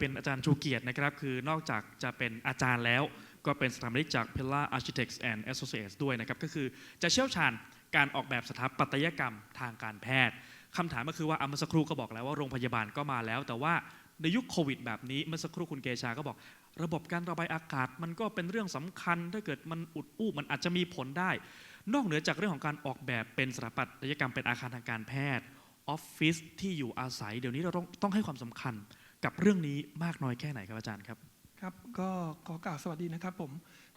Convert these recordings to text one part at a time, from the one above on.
เป็นอาจารย์ชูเกียรตินะครับ คือนอกจากจะเป็นอาจารย์แล้ว ก็เป็นสถาปนิกจาก p i l l a Architects and Associates ด้วยนะครับ ก็คือจะเชี่ยวชาญการออกแบบสถาปัตยกรรมทางการแพทย์คำถามก็คือว่าอเมื่อสักครู่ก็บอกแล้วว่าโรงพยาบาลก็มาแล้ว แต่ว่าในยุคโควิดแบบนี้เมื่อสักครู่คุณเกชาก็บอก ระบบการระบายอากาศมันก็เป็นเรื่องสำคัญ ถ้าเกิดมันอุดอู้มันอาจจะมีผลได้ นอกเหนือจากเรื่องของการออกแบบเป็นสถาปัตยกรรมเป็นอาคารทางการแพทย์ออฟฟิศที่อยู่อาศัย เดี๋ยวนี้เราต้องต้องให้ความสำคัญ กับเรื่องนี้มากน้อยแค่ไหนครับอาจารย์ครับครับก็ขอกล่าวสวัสดีนะครับผม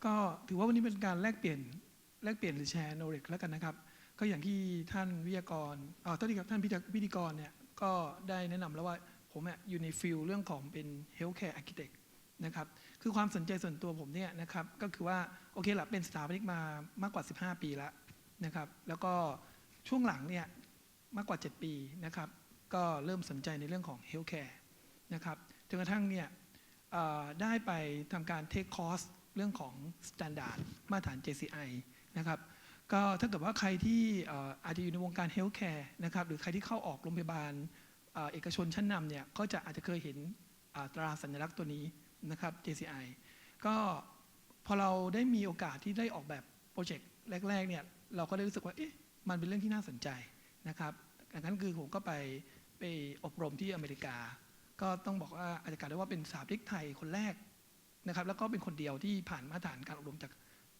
ก็ถือว่าวันนี้เป็นการแลกเปลี่ยนแลกเปลี่ยนหรือแชร์โนเ e แล้วกันนะครับ ก็อย่างที่ท่านวิทยากรเอ่อท่านที่ครับท่านพิธีกรเนี่ยก็ได้แนะนำแล้วว่าผมอะอยู่ในฟิลเรื่องของเป็น healthcare architect นะครับคือความสนใจส่วนตัวผมเนี่ยนะครับก็คือว่าโอเคละเป็นสถาปนิกมามากกว่า 15 ปีแล้วนะครับแล้วก็ช่วงหลังเนี่ยมากกว่า 7 ปีนะครับก็เริ่มสนใจในเรื่องของ healthcare นะครับจนกระทั่งเนี่ยได้ไปทำการเทคคอร์สเรื่องของ Standard มาตรฐาน JCI นะครับก็ถ้าเกิดว่าใครที่อาจจะอยู่ในวงการเฮลท์แคร์นะครับหรือใครที่เข้าออกโรงพยาบาลเอกชนชั้นนำเนี่ยก็จะอาจจะเคยเห็นตราสัญลักษณ์ตัวนี้นะครับ JCI ก็พอเราได้มีโอกาสที่ได้ออกแบบโปรเจกต์แรกๆเนี่ยเราก็ได้รู้สึกว่าเอ๊ะมันเป็นเรื่องที่น่าสนใจนะครับดังนั้นคือผมก็ไปไปอบรมที่อเมริกา ก็ต้องบอกว่าอาจจะกล่าวได้ว่าเป็นสถาปนิกไทยคนแรกนะครับ แล้วก็เป็นคนเดียวที่ผ่านมาตรฐานการอบรมจาก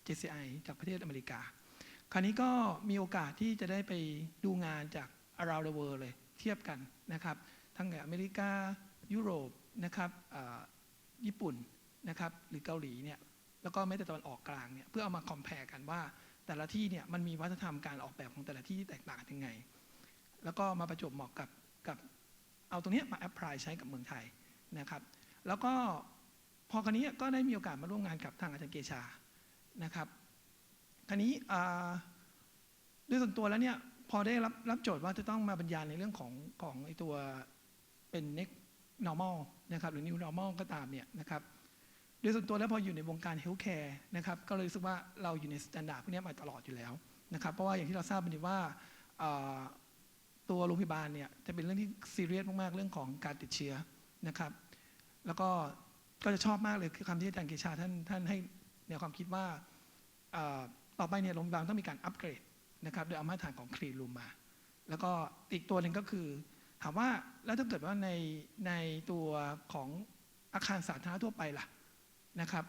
JCI จากประเทศอเมริกา คราวนี้ก็มีโอกาสที่จะได้ไปดูงานจาก around the world เลยเทียบกันนะครับ ทั้งในอเมริกา ยุโรปนะครับญี่ปุ่นนะครับหรือเกาหลีเนี่ยแล้วก็แม้แต่ตะวันออกกลางเนี่ยเพื่อเอามา compare กันว่าแต่ละที่เนี่ยมันมีวัฒนธรรมการออกแบบของแต่ละที่ที่แตกต่างกันยังไง แล้วก็มาประจบเหมาะกับกับ เอาตรงนี้มาแอพพลายใช้กับเมืองไทยนะครับ แล้วก็พอคราวนี้ก็ได้มีโอกาสมาร่วมงานกับทางอาจารย์เกชานะครับคราวนี้ด้วยส่วนตัวแล้วเนี่ยพอได้รับรับโจทย์ว่าจะต้องมาบรรยายในเรื่องของของไอตัวเป็น next normal นะครับหรือ new normal ก็ตามเนี่ยนะครับโดยส่วนตัวแล้วพออยู่ในวงการ healthcare นะครับก็เลยรู้สึกว่าเราอยู่ในสแตนดาร์ดพวกนี้มาตลอดอยู่แล้วนะครับเพราะว่าอย่างที่เราทราบกันดีว่า ตัวโรงพยาบาลเนี่ยจะเป็นเรื่องที่ซีเรียสมากๆเรื่องของการติดเชื้อนะครับ แล้วก็ก็จะชอบมากเลยคือคำที่อาจารย์เกชาท่านท่านให้แนวความคิดว่าต่อไปเนี่ยโรงพยาบาลต้องมีการอัปเกรดนะครับโดยเอามาตรฐานของคลีนรูมมา แล้วก็อีกตัวหนึ่งก็คือ ถามว่าแล้วถ้าเกิดว่าในในตัวของอาคารสาธารณะทั่วไปล่ะนะครับ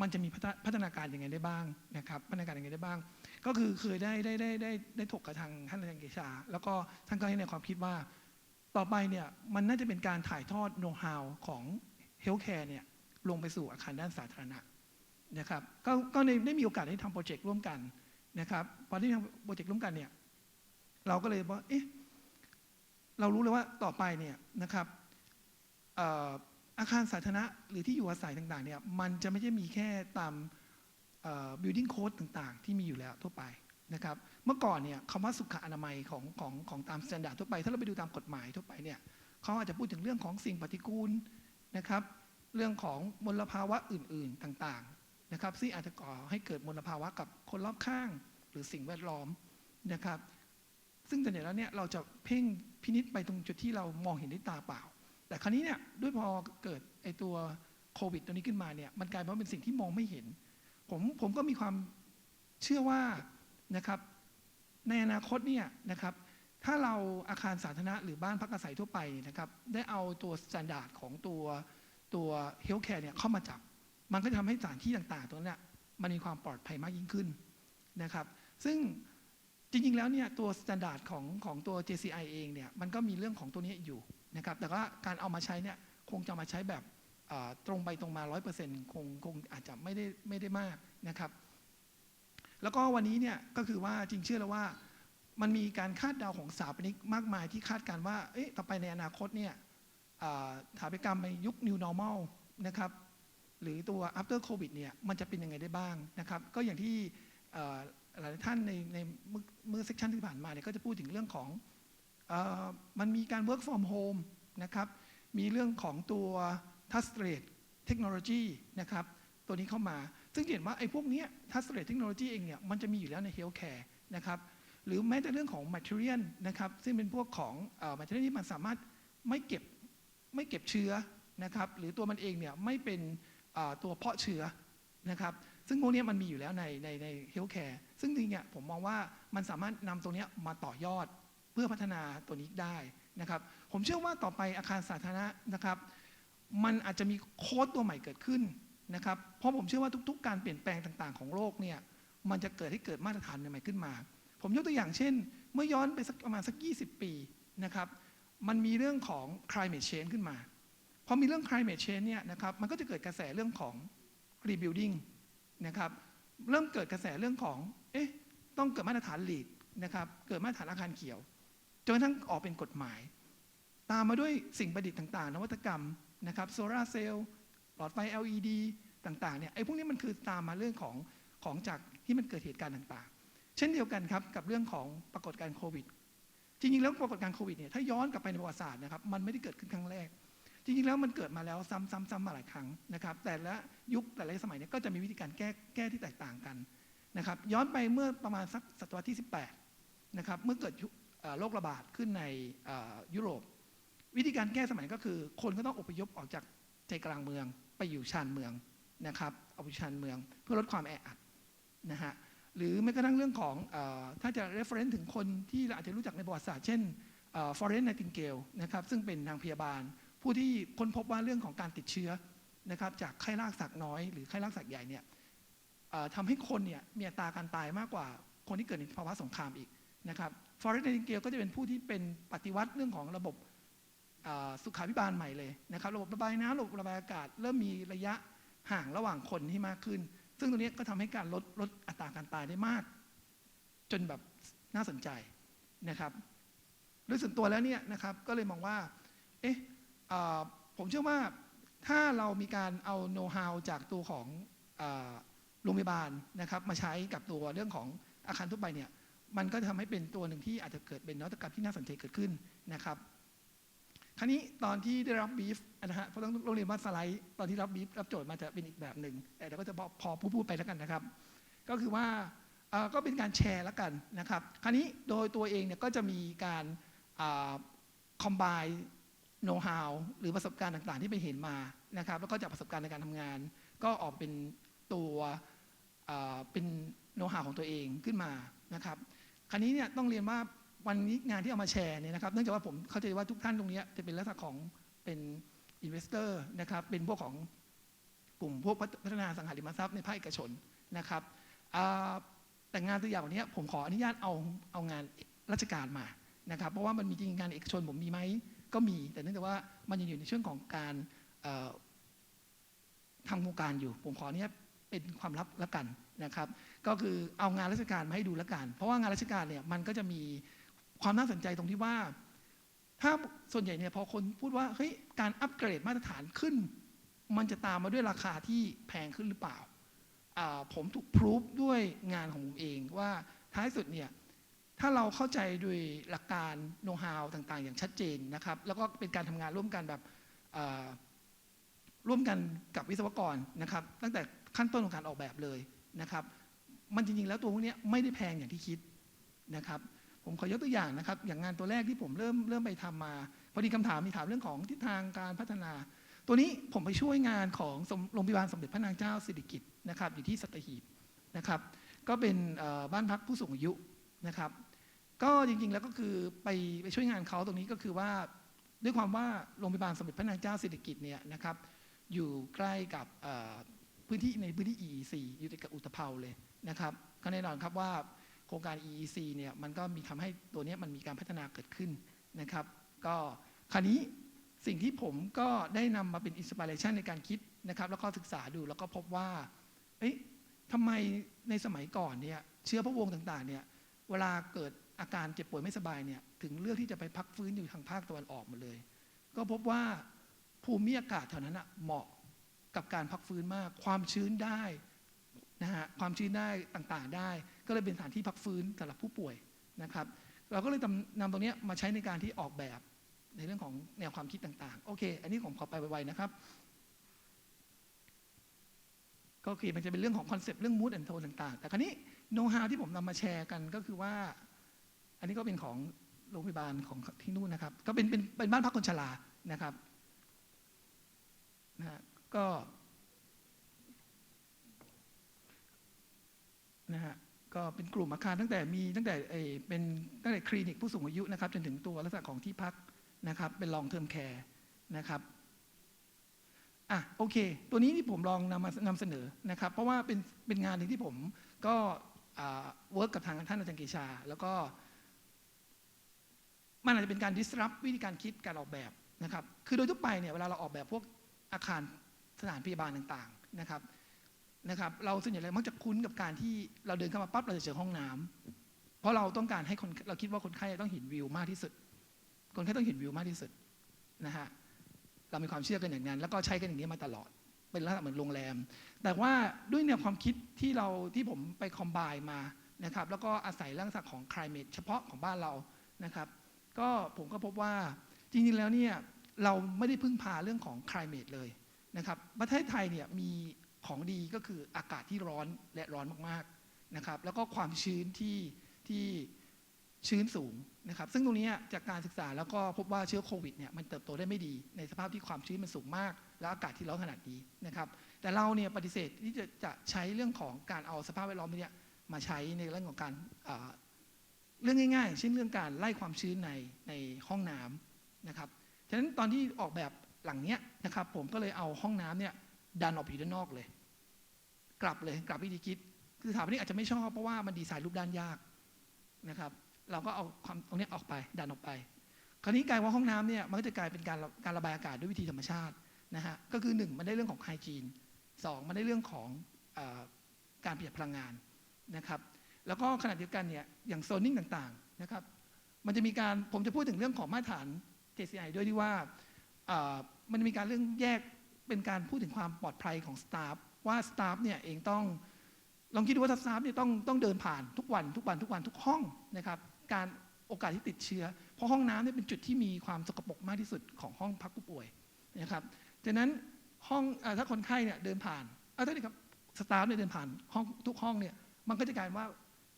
มันจะมีพัฒนาพัฒนาการยังไงได้บ้างนะครับพัฒนาการยังไงได้บ้าง ก็คือเคยได้ได้ได้ได้ได้ถกกับทางท่านอาจารย์เกชาแล้วก็ท่านก็ให้ในความคิดว่า ต่อไปเนี่ยมันน่าจะเป็นการถ่ายทอดโน้ตฮาวของเฮลท์แคร์เนี่ยลงไปสู่อาคารด้านสาธารณะนะครับก็ก็ได้มีโอกาสได้ทำโปรเจกต์ร่วมกันนะครับพอได้ทำโปรเจกต์ร่วมกันเนี่ยเราก็เลยว่าเอ๊ะเรารู้เลยว่าต่อไปเนี่ยนะครับอาคารสาธารณะหรือที่อยู่อาศัยต่างๆเนี่ยมันจะไม่ใช่มีแค่ตาม building code ต่างๆ ที่มีอยู่แล้วทั่วไปนะครับ เมื่อก่อนเนี่ยคำว่าสุขอนามัยของของของตามสแตนดาร์ดทั่วไป ถ้าเราไปดูตามกฎหมายทั่วไปเนี่ยเขาอาจจะพูดถึงเรื่องของสิ่งปฏิกูลนะครับ เรื่องของมลภาวะอื่นๆต่างๆนะครับซึ่งอาจจะก่อให้เกิดมลภาวะกับคนรอบข้าง หรือสิ่งแวดล้อมนะครับ ซึ่งแต่เนี่ยแล้วเนี่ยเราจะเพ่งพินิษไปตรงจุดที่เรามองเห็นด้วยตาเปล่า แต่ครั้นี้เนี่ยด้วยพอเกิดไอตัวโควิดตัวนี้ขึ้นมาเนี่ยมันกลายเป็นว่าเป็นสิ่งที่มองไม่เห็น ผมผมก็มีความเชื่อว่านะครับในอนาคตเนี่ยนะครับถ้าเราอาคารสาธารณะหรือบ้านพักอาศัยทั่วไปนะครับได้เอาตัวสแตนดาร์ดของตัวตัวเฮลท์แคร์เนี่ยเข้ามาจับ มันก็จะทำให้สถานที่ต่างๆ ตรงนั้นมันมีความปลอดภัยมากยิ่งขึ้นนะครับ ซึ่งจริงๆ แล้วเนี่ยตัวสแตนดาร์ดของของตัว JCI เองเนี่ยมันก็มีเรื่องของตัวนี้อยู่นะครับ แต่ว่าการเอามาใช้เนี่ยคงจะมาใช้แบบ ตรงไปตรงมา 100%คงคงอาจจะไม่ได้ไม่ได้มากนะครับ แล้วก็วันนี้เนี่ยก็คือว่าจริงเชื่อแล้วว่า มันมีการคาดเดาของสถาปนิกมากมายที่คาดการณ์ว่าเอ๊ะต่อไปในอนาคตเนี่ยอ่าสถาปัตยกรรมในยุค new normal นะครับหรือตัว after covid เนี่ยมันจะเป็นยังไงได้บ้างนะครับ ก็อย่างที่หลายท่านในในเมื่อเซสชันที่ผ่านมาเนี่ยก็จะพูดถึงเรื่องของอมันมีการ work from home นะครับ มีเรื่องของตัว touch rate technology นะครับตัวนี้เข้ามา ซึ่งเห็นว่าไอ้พวกนี้ทัสเ a ทเทคโนโลยีเองเนี่ยมันจะมีอยู่แล้วในเฮลท์แคร์นะครับหรือแม้แต่เรื่องของ material นะครับซึ่งเป็นพวกของเอ่อ material ที่มันสามารถไม่เก็บไม่เก็บเชื้อนะครับหรือตัวมันเองเนี่ยไม่เป็นตัวเพาะเชื้อนะครับซึ่งพวกนี้มันมีอยู่แล้วในในในเฮลท์แคร์ซึ่งจริงเนี่ยผมมองว่ามันสามารถนำตรงนี้มาต่อยอดเพื่อพัฒนาตัวนี้ได้นะครับผมเชื่อว่าต่อไปอาคารสาธารณะนะครับ มันอาจจะมีโค้ดตัวใหม่เกิดขึ้นนะครับ เพราะผมเชื่อว่าทุก ๆ การเปลี่ยนแปลงต่างๆของโลกเนี่ย มันจะเกิดให้เกิดมาตรฐานใหม่ขึ้นมา ผมยกตัวอย่างเช่น เมื่อย้อนไปสักประมาณสัก 20 ปีนะครับ มันมีเรื่องของ climate change ขึ้นมา พอมีเรื่อง climate change เนี่ยนะครับ มันก็จะเกิดกระแสเรื่องของ rebuilding นะครับ เริ่มเกิดกระแสเรื่องของ เอ๊ะ ต้องเกิดมาตรฐาน LEED นะครับ เกิดมาตรฐานอาคารเขียว จนกระทั่งออกเป็นกฎหมาย ตามมาด้วยสิ่งประดิษฐ์ต่างๆ นวัตกรรม นะครับโซลาร์เซลล์หลอดไฟ LED ต่างๆเนี่ยไอ้พวกนี้มันคือตามมาเรื่องของของจากที่มันเกิดเหตุการณ์ต่างๆ เช่นเดียวกันครับกับเรื่องของปรากฏการณ์โควิด จริงๆ แล้วปรากฏการณ์โควิดเนี่ยถ้าย้อนกลับไปในประวัติศาสตร์นะครับมันไม่ได้เกิดขึ้นครั้งแรก จริงๆ แล้วมันเกิดมาแล้วซ้ำๆๆมาหลายครั้งนะครับแต่ละยุคแต่ละสมัยเนี่ยก็จะมีวิธีการแก้แก้ที่แตกต่างกันนะครับย้อนไปเมื่อประมาณสักศตวรรษที่ 18นะครับเมื่อเกิดโรคระบาดขึ้นในยุโรป วิธีการแก้สมัยก็คือ คนก็ต้องอพยพออกจากใจกลางเมือง ไปอยู่ชานเมืองนะครับเอาไปชานเมืองเพื่อลดความแออัดนะฮะหรือแม้กระทั่งเรื่องของอถ้าจะ reference ถึงคนที่เราอาจจะรู้จักในประวัติศาสตร์เช่นฟอเรน n น t i n g a l e นะครับซึ่งเป็นนางพยาบาล ผู้ที่ค้นพบว่าเรื่องของการติดเชื้อนะครับจากไข้รากสักน้อยหรือไข้รากสักใหญ่เนี่ยทำให้คนเนี่ยมีอัตราการตายมากกว่าคนที่เกิดในภาวะสงครามอีกนะครับฟอเรน n น t i n g a l e ก็จะเป็นผู้ที่เป็นปฏิวัติเรื่องของระบบ สุขาภิบาลใหม่เลยนะครับระบบระบายน้ำระบบระบายอากาศ เริ่มมีระยะห่างระหว่างคนที่มากขึ้น ซึ่งตรงนี้ก็ทำให้การลดลดอัตราการตายได้มาก จนแบบน่าสนใจนะครับโดยส่วนตัวแล้วเนี่ยนะครับก็เลยมองว่าเอ๊ะอ่าผมเชื่อว่าถ้าเรามีการเอาโน้ตฮาวจากตัวของโรงพยาบาลนะครับมาใช้กับตัวเรื่องของอาคารทั่วไปเนี่ยมันก็จะทำให้เป็นตัวหนึ่งที่อาจจะเกิดเป็นนวัตกรรมที่น่าสนใจเกิดขึ้นนะครับ คราวนี้ตอนที่ได้รับบีฟนะฮะเพราะต้องโรงเรียนว่าสไลด์ตอนที่รับบีฟรับโจทย์มาจะเป็นอีกแบบหนึ่งแต่เราก็จะพอพูดพูดไปแล้วกันนะครับ ก็คือว่าก็เป็นการแชร์แล้วกันนะครับ คราวนี้โดยตัวเองเนี่ยก็จะมีการคอมไบโน้ตฮาวหรือประสบการณ์ต่างๆ ที่ไปเห็นมานะครับ แล้วก็จากประสบการณ์ในการทำงาน ก็ออกเป็นตัวเอ่อเป็นโน้ตฮาวของตัวเองขึ้นมานะครับ คราวนี้เนี่ยต้องเรียนว่า วันนี้งานที่เอามาแชร์เนี่ยนะครับเนื่องจากว่าผมเข้าใจว่าทุกท่านตรงนี้จะเป็นลักษณะของเป็นอินเวสเตอร์นะครับเป็นพวกของกลุ่มพวกพัฒนาสังหาริมทรัพย์ในภาคเอกชนนะครับแต่งานตัวอย่างวันนี้ผมขออนุญาตเอาเอางานราชการมานะครับ เพราะว่ามันมีจริงงานเอกชนผมมีไหมก็มี แต่เนื่องจากว่ามันยังอยู่ในช่วงของการทำโครงการอยู่ ผมขออนุญาตเป็นความลับละกันนะครับ ก็คือเอางานราชการมาให้ดูล้วกัน เพราะว่างานราชการเนี่ยมันก็จะมี ความน่าสนใจตรงที่ว่า ถ้าส่วนใหญ่เนี่ยพอคนพูดว่าเฮ้ยการอัปเกรดมาตรฐานขึ้น มันจะตามมาด้วยราคาที่แพงขึ้นหรือเปล่า ผมถูกพรูฟด้วยงานของผมเองว่าท้ายสุดเนี่ยถ้าเราเข้าใจด้วยหลักการโน้ตฮาวต่างๆ อย่างชัดเจนนะครับ แล้วก็เป็นการทำงานร่วมกันแบบร่วมกันกับวิศวกรนะครับ ตั้งแต่ขั้นต้นของการออกแบบเลยนะครับ มันจริงๆแล้วตัวพวกนี้ไม่ได้แพงอย่างที่คิดนะครับ ผมขอยกตัวอย่างนะครับ อย่างงานตัวแรกที่ผมเริ่มเริ่มไปทำมา พอดีคำถามมีถามเรื่องของทิศทางการพัฒนา ตัวนี้ผมไปช่วยงานของโรงพยาบาลสมเด็จพระนางเจ้าสิริกิติ์นะครับ อยู่ที่สัตหีบนะครับ ก็เป็นบ้านพักผู้สูงอายุนะครับ ก็จริงๆแล้วก็คือไปไปช่วยงานเขาตรงนี้ก็คือว่าด้วยความว่าโรงพยาบาลสมเด็จพระนางเจ้าสิริกิติ์เนี่ยนะครับ อยู่ใกล้กับพื้นที่ในพื้นที่ EEC อยู่ติดกับอุตภเปาเลยนะครับ ก็แน่นอนครับว่า ครงการ EEC เนี่ยมันก็มีทำให้ตัวนี้มันมีการพัฒนาเกิดขึ้นนะครับ ก็คราวนี้สิ่งที่ผมก็ได้นำมาเป็นอินสปิเรชันในการคิดนะครับ แล้วก็ศึกษาดูแล้วก็พบว่าเอ๊ะทำไมในสมัยก่อนเนี่ยเชื้อพระวงศ์ต่างๆเนี่ยเวลาเกิดอาการเจ็บป่วยไม่สบายเนี่ยถึงเลือกที่จะไปพักฟื้นอยู่ทางภาคตะวันออกหมดเลย ก็พบว่าภูมิอากาศแถวนั้นอะเหมาะกับการพักฟื้นมาก ความชื้นได้นะฮะความชื้นได้ต่างๆได้ ก็เลยเป็นสถานที่พักฟื้นสำหรับผู้ป่วยนะครับ เราก็เลยนำตรงนี้มาใช้ในการที่ออกแบบในเรื่องของแนวความคิดต่างๆ โอเค อันนี้ผมขอไปไวๆนะครับ ก็คือมันจะเป็นเรื่องของคอนเซปต์เรื่องมูดแอนโทนต่างๆ แต่คราวนี้โน้ตฮาวที่ผมนำมาแชร์กันก็คือว่า อันนี้ก็เป็นของโรงพยาบาลของที่นู่นนะครับ ก็เป็นเป็นเป็นบ้านพักคนชรานะครับนะฮะก็นะฮะ ก็เป็นกลุ่มอาคารตั้งแต่มีตั้งแต่เอ่อเป็นตั้งแต่คลินิกผู้สูงอายุนะครับจนถึงตัวลักษณะของที่พักนะครับ เป็นลองเทอมแคร์นะครับอะโอเค ตัวนี้ที่ผมลองนำมานำเสนอนะครับ เพราะว่าเป็นเป็นงานหนึ่งที่ผมก็เวิร์กกับทางท่านอาจารย์เกชา แล้วก็ มันอาจจะเป็นการ disrupt วิธีการคิดการออกแบบนะครับ คือโดยทั่วไปเนี่ยเวลาเราออกแบบพวกอาคารสถานพยาบาลต่างๆนะครับ นะครับ เราส่วนใหญ่เรามักจะคุ้นกับการที่เราเดินเข้ามาปั๊บเราจะเจอห้องน้ำเพราะเราต้องการให้คนเราคิดว่าคนไข้ต้องเห็นวิวมากที่สุด คนไข้ต้องเห็นวิวมากที่สุดนะฮะเรามีความเชื่อกันอย่างนั้น แล้วก็ใช้กันอย่างนี้มาตลอด เป็นลักษณะเหมือนโรงแรม แต่ว่าด้วยแนวความคิดที่เราที่ผมไปคอมไบมานะครับ แล้วก็อาศัยลักษณะของ climate เฉพาะของบ้านเรานะครับ ก็ผมก็พบว่าจริงๆแล้วเนี่ยเราไม่ได้พึ่งพาเรื่องของ climate เลยนะครับ ประเทศไทยเนี่ยมี ของดีก็คืออากาศที่ร้อนและร้อนมากๆนะครับ แล้วก็ความชื้นที่ที่ชื้นสูงนะครับ ซึ่งตรงนี้จากการศึกษาแล้วก็พบว่าเชื้อโควิดเนี่ยมันเติบโตได้ไม่ดีในสภาพที่ความชื้นมันสูงมาก และอากาศที่ร้อนขนาดนี้นะครับ แต่เราเนี่ยปฏิเสธที่จะจะใช้เรื่องของการเอาสภาพแวดล้อมเนี่ยมาใช้ในเรื่องของการเรื่องง่ายๆ เช่นเรื่องการไล่ความชื้นในในห้องน้ำนะครับ ฉะนั้นตอนที่ออกแบบหลังเนี้ยนะครับผมก็เลยเอาห้องน้ำเนี่ย ดันออกไปอยู่ด้านนอกเลย กลับเลยกลับวิธีคิด คือสถาปนิกอาจจะไม่ชอบเพราะว่ามันดีไซน์รูปด้านยากนะครับ เราก็เอาความตรงนี้ออกไป ดันออกไป คราวนี้กลายว่าห้องน้ำเนี่ยมันก็จะกลายเป็นการการระบายอากาศด้วยวิธีธรรมชาตินะฮะก็คือหนึ่งมันได้เรื่องของไฮจีนสองมันได้เรื่องของอการประหยัดพลังงานนะครับ แล้วก็ขณะเดียวกันเนี่ยอย่างโซนนิ่งต่างๆนะครับ มันจะมีการผมจะพูดถึงเรื่องของมาตรฐาน JCI ด้วยที่ว่ามันมีการเรื่องแยก เป็นการพูดถึงความปลอดภัยของสตาฟว่าสตาฟเนี่ยเองต้องลองคิดดูว่าสตาฟเนี่ยต้องต้องเดินผ่านทุกวันทุกวันทุกวันทุกห้องนะครับ การโอกาสที่ติดเชื้อ เพราะห้องน้ำเนี่ยเป็นจุดที่มีความสกปรกมากที่สุดของห้องพักผู้ป่วยนะครับดังนั้นห้องอถ้าคนไข้เนี่ยเดินผ่านเออถ้านี่ครับสตาฟเนี่ยเดินผ่านห้องทุกห้องเนี่ยมันก็จะกลายว่า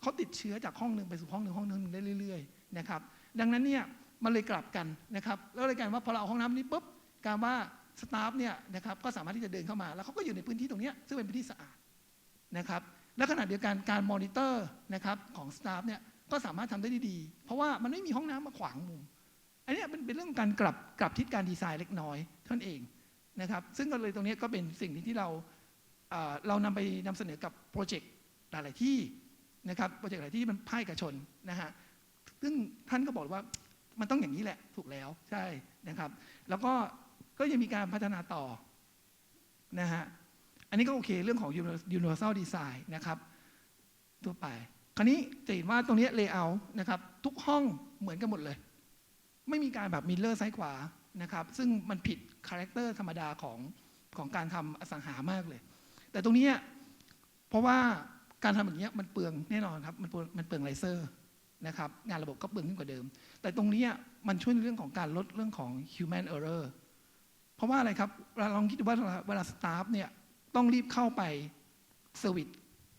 เขาติดเชื้อจากห้องหนึ่งไปสู่ห้องหนึ่งห้องหนึ่งได้เรื่อยๆนะครับดังนั้นเนี่ยมันเลยกลับกันนะครับแล้วเลยกลายว่าพอเราเอาห้องน้ำนี้ปุ๊บการว่า สตาฟเนี่ยนะครับก็สามารถที่จะเดินเข้ามา แล้วเขาก็อยู่ในพื้นที่ตรงนี้ซึ่งเป็นพื้นที่สะอาดนะครับและขณะเดียวกันการมอนิเตอร์นะครับของสตาฟเนี่ยก็สามารถทำได้ดีๆ เพราะว่ามันไม่มีห้องน้ำมาขวางมุม อันนี้เป็นเรื่องการกลับกลับทิศการดีไซน์เล็กน้อยเท่านั้นเองนะครับซึ่งก็เลยตรงนี้ก็เป็นสิ่งที่เราเอ่อเรานำไปนำเสนอกับโปรเจกต์หลาย ๆ ที่นะครับโปรเจกต์อะไรที่มันภาคเอกชนนะฮะซึ่งท่านก็บอกว่ามันต้องอย่างนี้แหละถูกแล้วใช่นะครับ แล้วก็ ก็ยังมีการพัฒนาต่อนะฮะอันนี้ก็โอเคเรื่องของ universal design นะครับทั่วไป คราวนี้จะเห็นว่าตรงนี้ layout นะครับ ทุกห้องเหมือนกันหมดเลย ไม่มีการแบบมิลเลอร์ซ้ายขวานะครับ ซึ่งมันผิดคาแรคเตอร์ธรรมดาของของการทำอสังหามากเลย แต่ตรงนี้เพราะว่าการทำอย่างเงี้ยมันเปลืองแน่นอนครับมันเปลืองมันเปลืองไลเซอร์นะครับงานระบบก็เปลืองขึ้นกว่าเดิม แต่ตรงนี้มันช่วยในเรื่องของการลดเรื่องของ human error เพราะว่าอะไรครับเราลองคิดดูว่าเวลาสตาฟเนี่ยต้องรีบเข้าไปเซอร์วิส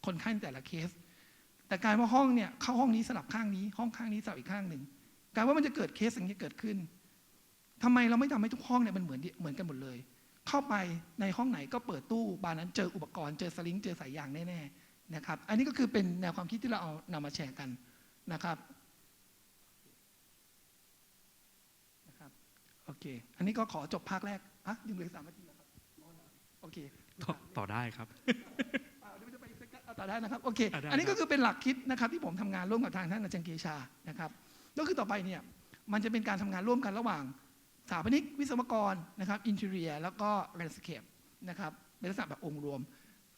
คนไข้ในแต่ละเคส แต่การว่าห้องเนี่ยเข้าห้องนี้สลับข้างนี้ ห้องข้างนี้สลับอีกข้างหนึ่งกลายว่ามันจะเกิดเคสอย่างนี้เกิดขึ้นทำไมเราไม่ทำให้ทุกห้องเนี่ยมันเหมือนเหมือนกันหมดเลย เข้าไปในห้องไหนก็เปิดตู้บานนั้นเจออุปกรณ์เจอสลิงเจอสายยางแน่ๆนะครับ อันนี้ก็คือเป็นแนวความคิดที่เราเอานำมาแชร์กันนะครับ โอเค อันนี้ก็ขอจบภาคแรกอะยังเหลือสามนาทีแล้วครับ โอเคต่อต่อได้ครับอ่าเดี๋ยวจะไปอีกสักเอาต่อได้นะครับ โอเคอ่าได้อันนี้ก็คือเป็นหลักคิดนะครับ ที่ผมทำงานร่วมกับทางท่านอาจารย์เกชา นะครับ ก็คือต่อไปเนี่ย มันจะเป็นการทำงานร่วมกันระหว่างสถาปนิกวิศวกรนะครับ อินเทเรีย แล้วก็แลนด์สเคปนะครับ เป็นลักษณะแบบองค์รวม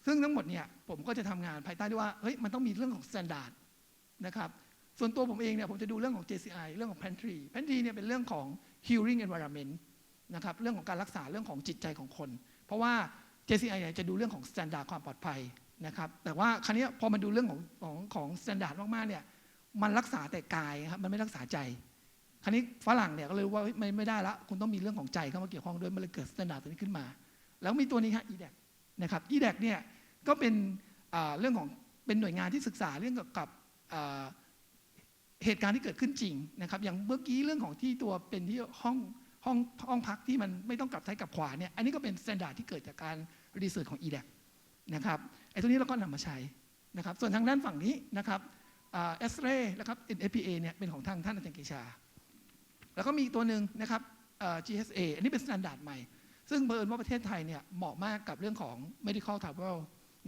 ซึ่งทั้งหมดเนี่ย ผมก็จะทำงานภายใต้ด้วยว่า เฮ้ย มันต้องมีเรื่องของ s t ต n d า r d นะครับ ส่วนตัวผมเองเนี่ย ผมจะดูเรื่องของ JCI เรื่องของ Pantry Pantry เนี่ยเป็นเรื่องของ healing environment นะครับเรื่องของการรักษาเรื่องของจิตใจของคน เพราะว่า JCI เนี่ยจะดูเรื่องของ s t ต n d า r d ความปลอดภัยนะครับแต่ว่าครั้นี้พอมาดูเรื่องของของของ s t ต n d า r d มากๆเนี่ยมันรักษาแต่กายครับมันไม่รักษาใจ คราวนี้ฝรั่งเนี่ยก็เลยว่าไม่ไม่ได้ละคุณต้องมีเรื่องของใจเข้ามาเกี่ยวข้องด้วยมันเลยเกิดสแตนดาร์ดตัวนี้ขึ้นมา แล้วมีตัวนี้ฮะ EDAC นะครับ EDAC เนี่ยก็เป็นเรื่องของเป็นหน่วยงานที่ศึกษาเรื่องเกี่ยวกับ เหตุการณ์ที่เกิดขึ้นจริงนะครับ อย่างเมื่อกี้เรื่องของที่ตัวเป็นที่ห้องห้องห้องพักที่มันไม่ต้องกลับซ้ายกลับขวาเนี่ยอันนี้ก็เป็นสแตนดาร์ดที่เกิดจากการรีเสิร์ชของ EDAC นะครับไอ้ตัวนี้เราก็นำมาใช้นะครับ ส่วนทางด้านฝั่งนี้นะครับเอสเรนะครับ NFPA เนี่ยเป็นของทางท่านอาจารย์เกชา แล้วก็มีอีกตัวหนึ่งนะครับเอ่อ GSA อันนี้เป็นสแตนดาร์ดใหม่ ซึ่งเบิร์นว่าประเทศไทยเนี่ยเหมาะมากกับเรื่องของ medical travel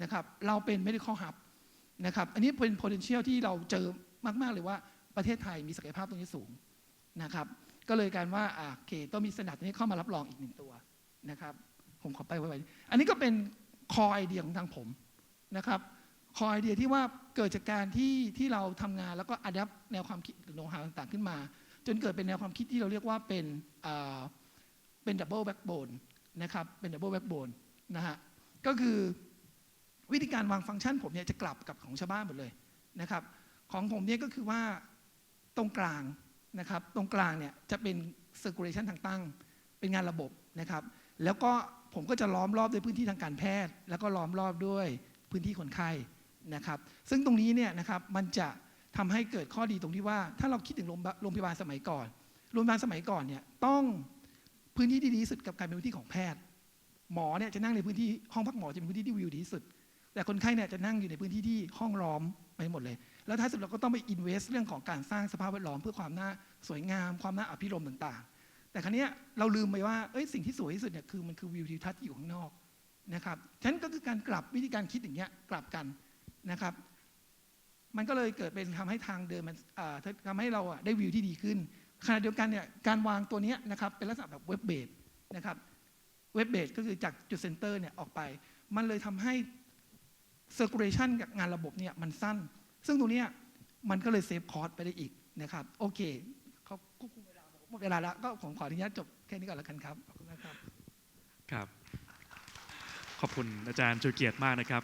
นะครับเราเป็น medical hub นะครับอันนี้เป็น potential ที่เราเจอมาก ๆ เลยว่า ประเทศไทยมีศักยภาพตรงนี้สูงนะครับ ก็เลยการว่าอ่าโอเคต้องมีสนดาร์ดตัวนี้เข้ามารับรองอีกหนึ่งตัวนะครับ ผมขอไปไว้อันนี้ก็เป็น core idea ของทางผมนะครับ core idea ที่ว่าเกิดจากการที่ที่เราทำงานแล้วก็ adapt แนวความคิดหรือโน้ตหาต่างๆขึ้นมา จนเกิดเป็นแนวความคิดที่เราเรียกว่าเป็นเป็น double backbone นะครับเป็น double backbone นะฮะก็คือวิธีการวางฟังก์ชันผมเนี่ยจะกลับกับของชาวบ้านหมดเลยนะครับ ของผมเนี่ยก็คือว่า ตรงกลางนะครับตรงกลางเนี่ยจะเป็น circulation ทางตั้ง เป็นงานระบบนะครับ แล้วก็ผมก็จะล้อมรอบด้วยพื้นที่ทางการแพทย์ แล้วก็ล้อมรอบด้วยพื้นที่คนไข้นะครับ ซึ่งตรงนี้เนี่ยนะครับมันจะทำให้เกิดข้อดีตรงที่ว่า ถ้าเราคิดถึงโรงพยาบาลโรงพยาบาลสมัยก่อนโรงพยาบาลสมัยก่อนเนี่ยต้องพื้นที่ที่ดีที่สุดกับการเป็นพื้นที่ของแพทย์ หมอเนี่ยจะนั่งในพื้นที่ห้องพักหมอจะเป็นพื้นที่ที่วิวดีที่สุด แต่คนไข้เนี่ยจะนั่งอยู่ในพื้นที่ที่ห้องล้อมไปหมดเลย แล้วท้ายสุดเราก็ต้องไปอินเวสเรื่องของการสร้างสภาพแวดล้อมเพื่อความน่าสวยงาม ความน่าอภิรมต่างๆ แต่ครั้นี้เราลืมไปว่าเอ้ยสิ่งที่สวยที่สุดเนี่ยคือมันคือวิวทิวทัศน์ที่อยู่ข้างนอกนะครับฉะนั้นก็คือการกลับวิธีการคิดอย่างเงี้ยกลับกันนะครับ มันก็เลยเกิดเป็นทำให้ทางเดินมันทำให้เราอะได้วิวที่ดีขึ้นขณะเดียวกันเนี่ยการวางตัวนี้นะครับเป็นลักษณะแบบเว็บเบสนะครับเว็บเบสก็คือจากจุดเซนเตอร์เนี่ยออกไป มันเลยทำให้ circulation กับงานระบบเนี่ยมันสั้น ซึ่งตรงนี้มันก็เลยเซฟคอร์สไปได้อีกนะครับ โอเคเขาควบคุมเวลาหมดเวลาแล้วก็ผมขออนุญาตจบแค่นี้ก่อนแล้วกันครับขอบคุณนะครับครับ ขอบคุณอาจารย์จูเกียรติมากนะครับ